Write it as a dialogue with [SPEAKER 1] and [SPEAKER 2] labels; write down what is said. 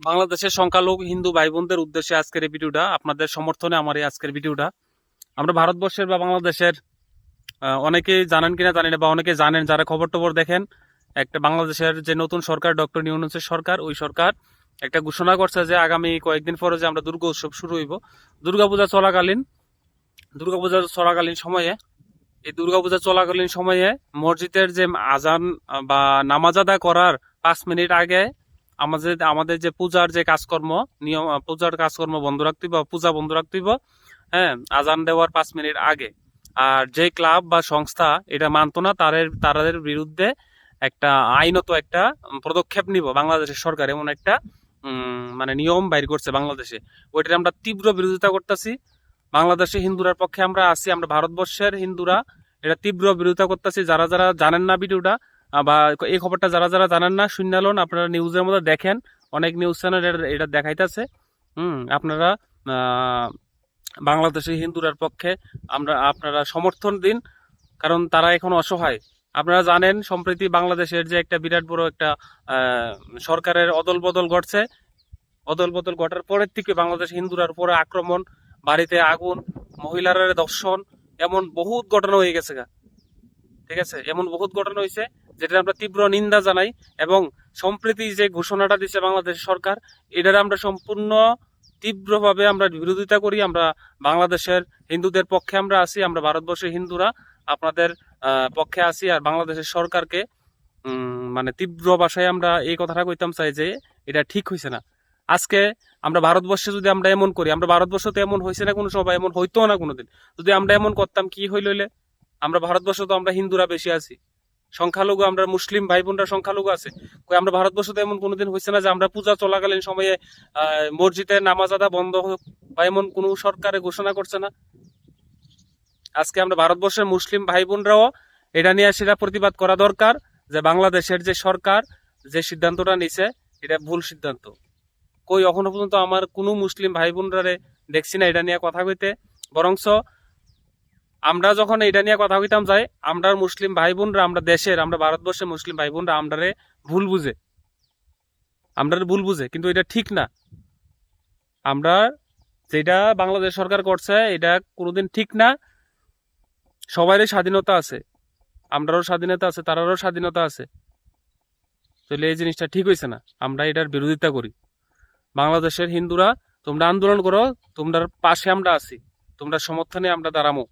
[SPEAKER 1] বাংলাদেশের সংখ্যালঘু হিন্দু ভাই বোনদের উদ্দেশ্যে আজকের এই ভিডিওটা, আপনাদের সমর্থনে আমার এই আজকের ভিডিওটা। আমরা ভারতবর্ষের বা বাংলাদেশের অনেকেই জানেন কিনা জানি না, বা অনেকে জানেন, যারা খবর টবর দেখেন, একটা বাংলাদেশের যে নতুন সরকার, ডক্টর নিউনুসের সরকার, ওই সরকার একটা ঘোষণা করছে যে আগামী কয়েকদিন পরে যে আমরা দুর্গা উৎসব শুরু হইব। দুর্গাপূজা চলাকালীন দুর্গাপূজা চলাকালীন সময়ে, এই দুর্গাপূজা চলাকালীন সময়ে মসজিদের যে আজান বা নামাজ আদা করার পাঁচ মিনিট আগে আমাদের আমাদের যে পূজার যে কাজকর্ম, নিয়ম পূজার কাজকর্ম বন্ধ রাখতে হইব, পূজা বন্ধ রাখতে হ্যাঁ আজান দেওয়ার পাঁচ মিনিট আগে। আর যে ক্লাব বা সংস্থা এটা মানতো না তাদের তাদের বিরুদ্ধে একটা আইনত একটা পদক্ষেপ নিব। বাংলাদেশের সরকার এমন একটা মানে নিয়ম বাইর করছে বাংলাদেশে। ওইটার আমরা তীব্র বিরোধিতা করতেছি। বাংলাদেশে হিন্দুরার পক্ষে আমরা আছি, আমরা ভারতবর্ষের হিন্দুরা, এটা তীব্র বিরোধিতা করতেছি। যারা যারা জানেন না ভিডিওটা বা এই খবরটা যারা যারা জানেন না শুনালন আপনারা নিউজের মধ্যে দেখেন। অনেক নিউজ চ্যানেল এটা দেখাইতেছে। হুম, আপনারা বাংলাদেশের হিন্দুরার পক্ষে আমরা আপনারা সমর্থন দিন, কারণ তারা এখন অসহায়। আপনারা জানেন, সম্প্রতি বাংলাদেশের যে একটা বিরাট বড় একটা সরকারের অদল বদল ঘটছে। অদল বদল ঘটার পরের থেকে বাংলাদেশ হিন্দুরার উপরে আক্রমণ, বাড়িতে আগুন মহিলারা দর্শন, এমন বহুত ঘটনা হয়ে গেছে ঠিক আছে? এমন বহুত ঘটনা হয়েছে যেটা আমরা তীব্র নিন্দা জানাই এবং সম্প্রতি যে ঘোষণাটা দিচ্ছে বাংলাদেশ সরকার, এটার আমরা সম্পূর্ণ তীব্রভাবে আমরা বিরোধিতা করি। আমরা বাংলাদেশের হিন্দুদের পক্ষে আমরা আছি, আমরা ভারতবর্ষের হিন্দুরা আপনাদের পক্ষে আছি আর বাংলাদেশের সরকারকে মানে তীব্র ভাষায় আমরা এই কথাটা কইতাম চাই যে এটা ঠিক হয়েছে না। আজকে আমরা ভারতবর্ষে যদি আমরা এমন করি, আমরা ভারতবর্ষ তো এমন হয়েছে না কোনো সময়, এমন হইতো না কোনোদিন। যদি আমরা এমন করতাম, কি হইল? আমরা ভারতবর্ষ তো আমরা হিন্দুরা বেশি আছি। সংখ্যালঘু, আমরা মুসলিম ভাই বোনরা সংখ্যালঘু আছে। আমরা ভারতবর্ষ তো এমন কোনোদিন হয়েছে না যে আমরা পূজা চলাকালীন সময়ে মসজিদে নামাজ আদা বন্ধ হোক বা এমন কোনো সরকারে ঘোষণা করছে না। আজকে আমরা ভারতবর্ষের মুসলিম ভাই বোনরাও এটা নিয়ে সেটা প্রতিবাদ করা দরকার যে বাংলাদেশের যে সরকার যে সিদ্ধান্তটা নিছে, এটা ভুল সিদ্ধান্ত। কই, এখনও পর্যন্ত আমার কোনো মুসলিম ভাই বোনরারে দেখছি না এটা নিয়ে কথা কইতে। বরংস আমরা যখন এটা নিয়ে কথা কইতাম যাই আমরা মুসলিম ভাই বোনরা আমরা দেশের, আমরা ভারতবর্ষের মুসলিম ভাই বোনরা আমরারে ভুল বুঝে। আমরা ভুল বুঝে, কিন্তু এটা ঠিক না। আমরা যেটা বাংলাদেশ সরকার করছে, এটা কোনোদিন ঠিক না। সবারই স্বাধীনতা আছে। আমরারও স্বাধীনতা আছে, তারারও স্বাধীনতা আছে। তাহলে এই জিনিসটা ঠিক হয়েছে না। আমরা এটার বিরোধিতা করি। বাংলাদেশের হিন্দুরা, তোমরা আন্দোলন করো তোমরা পাশে আমরা আছি। তোমরা সমর্থনে আমরা দাঁড়ামো।